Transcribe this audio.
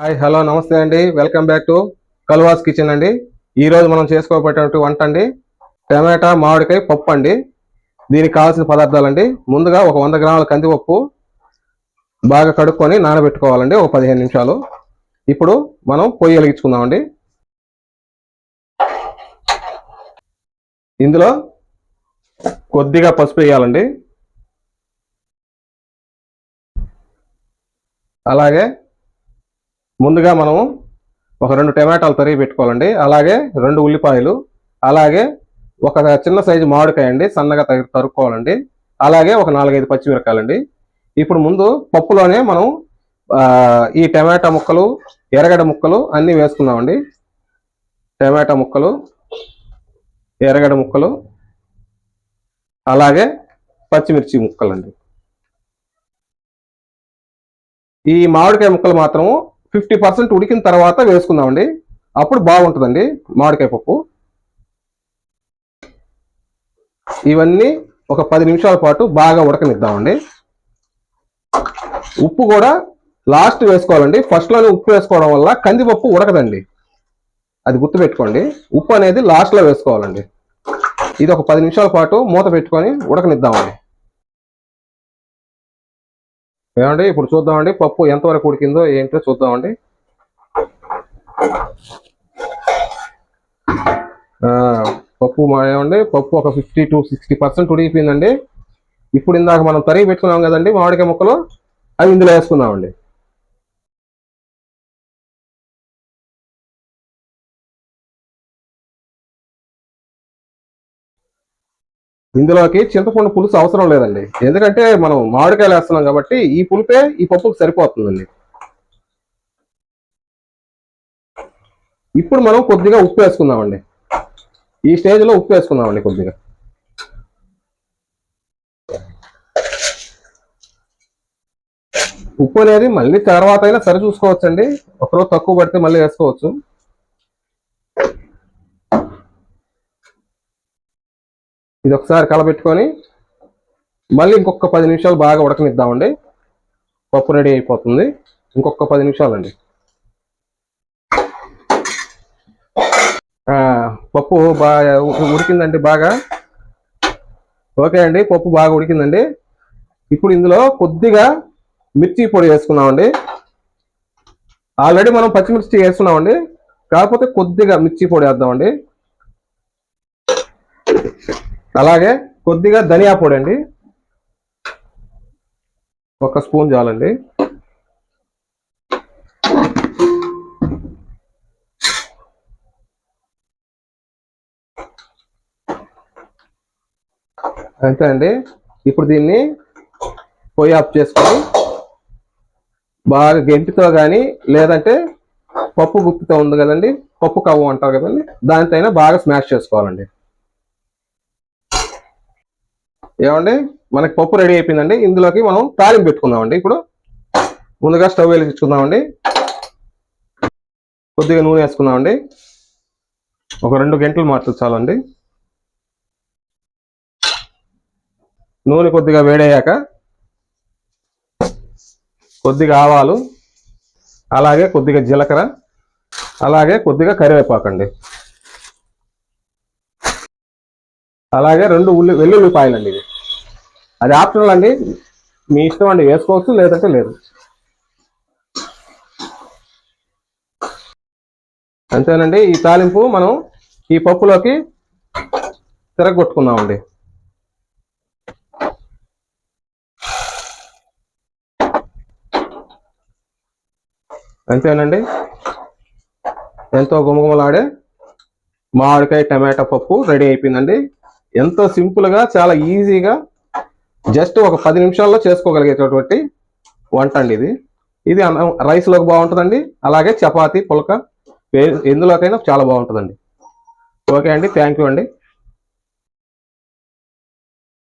Hi hello నమస్తే అండి. Welcome back to Kalva's kitchen అండి. ఈరోజు మనం చేసుకోబోయేటువంటి వంట అండి టమాటా మామిడికాయ పప్పు అండి. దీనికి కావాల్సిన పదార్థాలు అండి ముందుగా ఒక వంద గ్రాముల కందిపప్పు బాగా కడుక్కొని నానబెట్టుకోవాలండి ఒక పదిహేను నిమిషాలు. ఇప్పుడు మనం పొయ్యి వెలిగించుకుందామండి. ఇందులో కొద్దిగా పసుపు వేయాలండి. అలాగే ముందుగా మనము ఒక రెండు టమాటాలు తరిగి పెట్టుకోవాలండి. అలాగే రెండు ఉల్లిపాయలు అలాగే ఒక చిన్న సైజు మామిడికాయ అండి సన్నగా తరుక్కోవాలండి. అలాగే ఒక నాలుగైదు పచ్చిమిరకాయలండి ఇప్పుడు ముందు పప్పులోనే మనం ఈ టమాటా ముక్కలు ఎర్రగడ్డ ముక్కలు అన్నీ వేసుకుందామండి. టమాటా ముక్కలు ఎర్రగడ్డ ముక్కలు అలాగే పచ్చిమిర్చి ముక్కలండి. ఈ మామిడికాయ ముక్కలు మాత్రము ఫిఫ్టీ పర్సెంట్ ఉడికిన తర్వాత వేసుకుందామండి. అప్పుడు బాగుంటుందండి మామిడికాయ పప్పు. ఇవన్నీ ఒక పది నిమిషాల పాటు బాగా ఉడకనిద్దామండి. ఉప్పు కూడా లాస్ట్ వేసుకోవాలండి. ఫస్ట్లోనే ఉప్పు వేసుకోవడం వల్ల కందిపప్పు ఉడకదండి. అది గుర్తుపెట్టుకోండి. ఉప్పు అనేది లాస్ట్లో వేసుకోవాలండి. ఇది ఒక పది నిమిషాల పాటు మూత పెట్టుకొని ఉడకనిద్దామండి. ఏమండి? ఇప్పుడు చూద్దామండి. పప్పు ఎంతవరకు ఉడికిందో ఏంటో చూద్దామండి. పప్పు మా ఏమండి? పప్పు ఒక ఫిఫ్టీ టు సిక్స్టీ పర్సెంట్ ఉడికిపోయిందండి. ఇప్పుడు ఇందాక మనం తరిగి పెట్టుకున్నాం కదండి మామిడికాయ ముక్కలు అవి ఇందులో వేసుకున్నామండి ఇందులోకి చింతపండు పులుసు అవసరం లేదండి. ఎందుకంటే మనం మామిడికాయలు వేస్తున్నాం కాబట్టి ఈ పులుపే ఈ పప్పుకు సరిపోతుందండి. ఇప్పుడు మనం కొద్దిగా ఉప్పు వేసుకుందామండి. ఈ స్టేజ్లో ఉప్పు వేసుకుందామండి కొద్దిగా. ఉప్పు అనేది మళ్ళీ తర్వాత అయినా సరి చూసుకోవచ్చండి. ఒకరోజు తక్కువ పడితే మళ్ళీ వేసుకోవచ్చు. ఇది ఒకసారి కలబెట్టుకొని మళ్ళీ ఇంకొక పది నిమిషాలు బాగా ఉడకనిద్దామండి. పప్పు రెడీ అయిపోతుంది. ఇంకొక పది నిమిషాలండి. పప్పు బాగా ఉడికిందండి బాగా. ఓకే అండి పప్పు బాగా ఉడికిందండి. ఇప్పుడు ఇందులో కొద్దిగా మిర్చి పొడి వేసుకున్నామండి ఆల్రెడీ మనం పచ్చిమిర్చి వేసుకున్నామండి. కాకపోతే కొద్దిగా మిర్చి పొడి వేద్దామండి. అలాగే కొద్దిగా ధనియా పొడి అండి ఒక స్పూన్ చాలండి. అంతే అండి. ఇప్పుడు దీన్ని పొయ్యి ఆఫ్ చేసుకొని బాగా గెంటితో కానీ లేదంటే పప్పు గుత్తితో ఉంది కదండి పప్పు కవ్వం అంటారు కదండి దానితో బాగా స్మాష్ చేసుకోవాలండి. ఏమండి? మనకి పప్పు రెడీ అయిపోయిందండి. ఇందులోకి మనం తాలింపు పెట్టుకుందామండి. ఇప్పుడు ముందుగా స్టవ్ వెలిగించుకుందామండి కొద్దిగా నూనె వేసుకుందామండి. ఒక రెండు గంటలు మాత్రం చాలండి. నూనె కొద్దిగా వేడయ్యాక కొద్దిగా ఆవాలు అలాగే కొద్దిగా జీలకర్ర అలాగే కొద్దిగా కరివేపాకండి. అలాగే రెండు ఉల్లి వెల్లుల్లిపాయలండి ఇది అది ఆప్షనల్ అండి. మీ ఇష్టం అండి వేసుకోవచ్చు లేదంటే లేదు. అంతేనండి ఈ తాలింపు మనం ఈ పప్పులోకి తిరగొట్టుకుందామండి. అంతేనండి ఎంతో గుమగుమలాడే మామిడికాయ టమాటా పప్పు రెడీ అయిపోయిందండి. ఎంతో సింపుల్గా చాలా ఈజీగా జస్ట్ ఒక పది నిమిషాల్లో చేసుకోగలిగేటటువంటి వంట అండి ఇది. ఇది రైస్లోకి బాగుంటుందండి. అలాగే చపాతీ పులక ఎందులోకైనా చాలా బాగుంటుందండి. ఓకే అండి థ్యాంక్ యూ అండి.